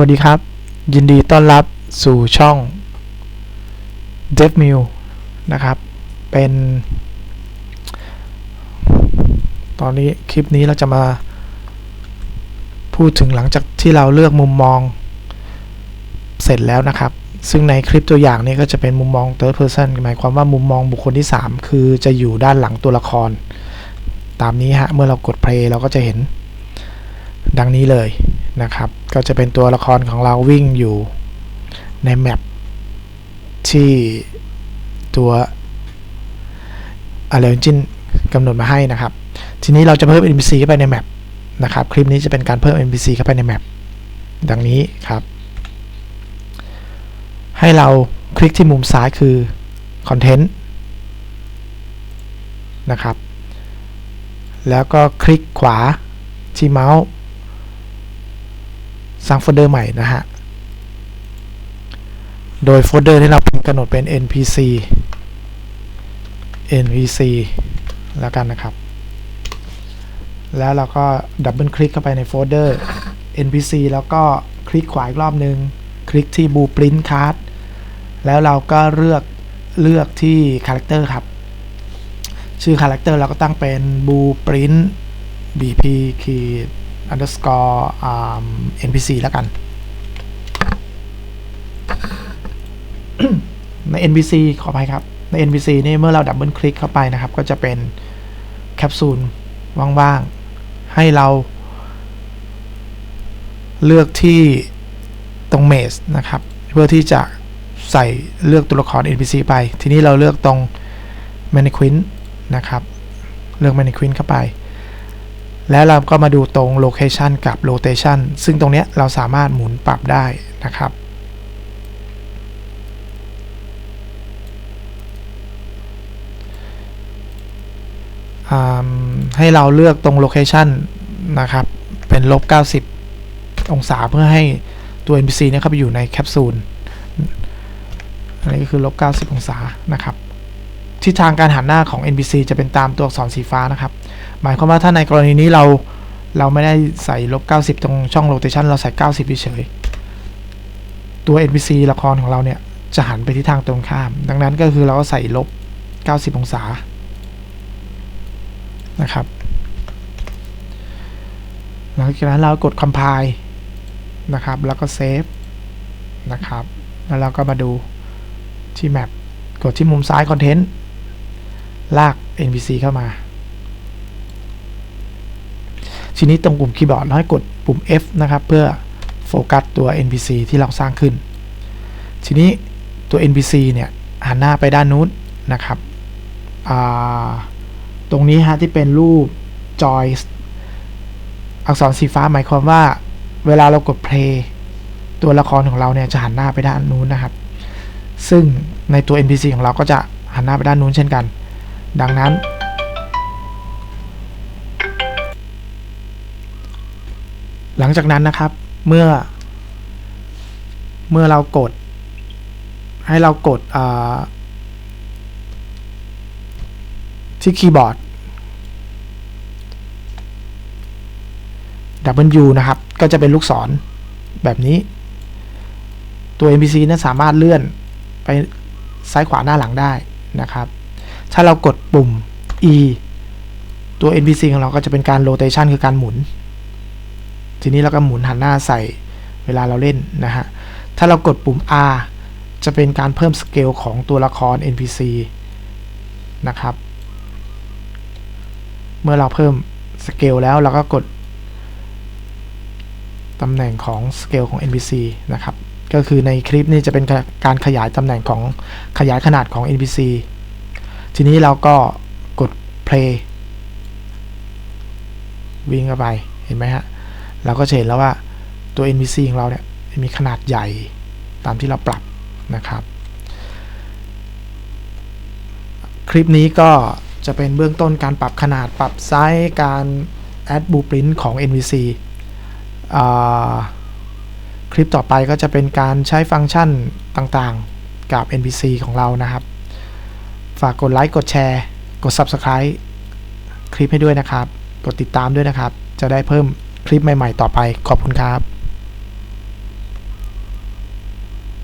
วัสดีครับ ยินดีต้อนรับสู่ช่อง d e v m i l นะครับ เป็น ตอนนี้คลิปนี้เราจะมา พูดถึงหลังจากที่เราเลือกมุมมองเสร็จแล้วนะครับ ซึ่งในคลิปตัวอย่างนี้ก็จะเป็นมุมมอง third person หมายความว่ามุมมองบุคคลที่ 3 คือจะอยู่ด้านหลังตัวละคร ตามนี้ฮะ เมื่อเรากด play เราก็จะเห็นดังนี้เลย นะครับ ก็จะเป็นตัวละครของเราวิ่งอยู่ในแมปที่ตัว Unreal Engine กำหนดมาให้นะครับ ทีนี้เราจะเพิ่ม NPC เข้าไปในแมปนะครับ คลิปนี้จะเป็นการเพิ่ม NPC เข้าไปในแมปดังนี้ครับ ให้เราคลิกที่มุมซ้ายคือ Content นะครับ แล้วก็คลิกขวาที่เมาส์ สร้างโฟลเดอร์ใหม่นะฮะ โดยโฟลเดอร์ที่เรากำหนดเป็น npc npc แล้วกันนะครับ แล้วเราก็ดับเบิลคลิกเข้าไปในโฟลเดอร์ npc แล้วก็คลิกขวาอีกรอบนึง คลิกที่ blueprint card แล้วเราก็เลือกเลือกที่ character ครับ ชื่อ character เราก็ตั้งเป็น blueprint bp ขีด underscore um, npc แล้วกัน ใน npc ขออภัยครับ ใน npc นี่เมื่อเราดับเบิลคลิกเข้าไปนะครับ ก็จะเป็นแคปซูลว่างๆ ให้เรา เลือกที่ตรง maze นะครับ เพื่อที่จะใส่เลือกตัวละคร npc ไป ทีนี้เราเลือกตรง mannequin นะครับ เลือก mannequin เข้าไป แล้วเราก็มาดูตรง location กับ rotation ซึ่งตรงนี้เราสามารถหมุนปรับได้นะครับ ให้เราเลือกตรง location นะครับ เป็นลบ 90 องศาเพื่อให้ตัว NPC เนี่ยเข้าไปอยู่ในแคปซูล อันนี้ก็คือลบ 90 องศานะครับ ทิศทางการหันหน้าของ NPC จะเป็นตามตัวอักษรสีฟ้านะครับ หมายความว่าถ้าในกรณีนี้เราเราไม่ได้ใส่ลบ 90 ตรงช่อง rotation เราใส่ 90เฉยตัว NPC ละครของเราเนี่ย จะหันไปทิศทางตรงข้าม ดังนั้นก็คือเราก็ใส่ลบ 90 องศานะครับ หลังจากนั้นเรากด compile นะครับ แล้วก็ save นะครับ แล้วเราก็มาดูที่ map กดที่มุมซ้าย content ลาก NPC เข้ามา ทีนี้ตรงปุ่มคีย์บอร์ดเราให้กดปุ่ม F นะครับ เพื่อโฟกัสตัว NPC ที่เราสร้างขึ้น ทีนี้ตัว NPC เนี่ยหันหน้าไปด้านนู้นนะครับตรงนี้ฮะที่เป็นรูปจอยอักษรสีฟ้าหมายความว่า เวลาเรากด play ตัวละครของเราเนี่ยจะหันหน้าไปด้านนู้นนะครับ ซึ่งในตัว NPC ของเราก็จะหันหน้าไปด้านนู้นเช่นกัน ดังนั้น หลังจากนั้นนะครับ เมื่อ เมื่อเรากด ให้เรากดที่คีย์บอร์ด W นะครับ ก็จะเป็นลูกศรแบบนี้ ตัว NPC นั้นสามารถเลื่อนไปซ้ายขวาหน้าหลังได้นะครับ ถ้าเรากดปุ่ม E ตัว NPC ของเราก็จะเป็นการ rotation คือการหมุน ทีนี้เราก็หมุนหันหน้าใส่เวลาเราเล่นนะฮะ ถ้าเรากดปุ่ม R จะเป็นการเพิ่มสเกลของตัวละคร NPC นะครับ เมื่อเราเพิ่มสเกลแล้วเราก็กดตำแหน่งของสเกลของ NPC นะครับ ก็คือในคลิปนี้จะเป็นการขยายตำแหน่งของขยายขนาดของ NPC ทีนี้เราก็กด play วิ่งเข้าไป เห็นไหมฮะ เราก็จะเห็นแล้วว่าตัว NPC ของเราเนี่ยมีขนาดใหญ่ตามที่เราปรับนะครับ คลิปนี้ก็จะเป็นเบื้องต้นการปรับขนาดปรับไซส์การ add blueprint ของ NPC คลิปต่อไปก็จะเป็นการใช้ฟังก์ชันต่างๆกับ NPC ของเรานะครับ ฝากกดไลค์กดแชร์ กด Subscribe คลิปให้ด้วยนะครับ กดติดตามด้วยนะครับ จะได้เพิ่ม คลิปใหม่ ๆ ต่อไป ขอบคุณครับ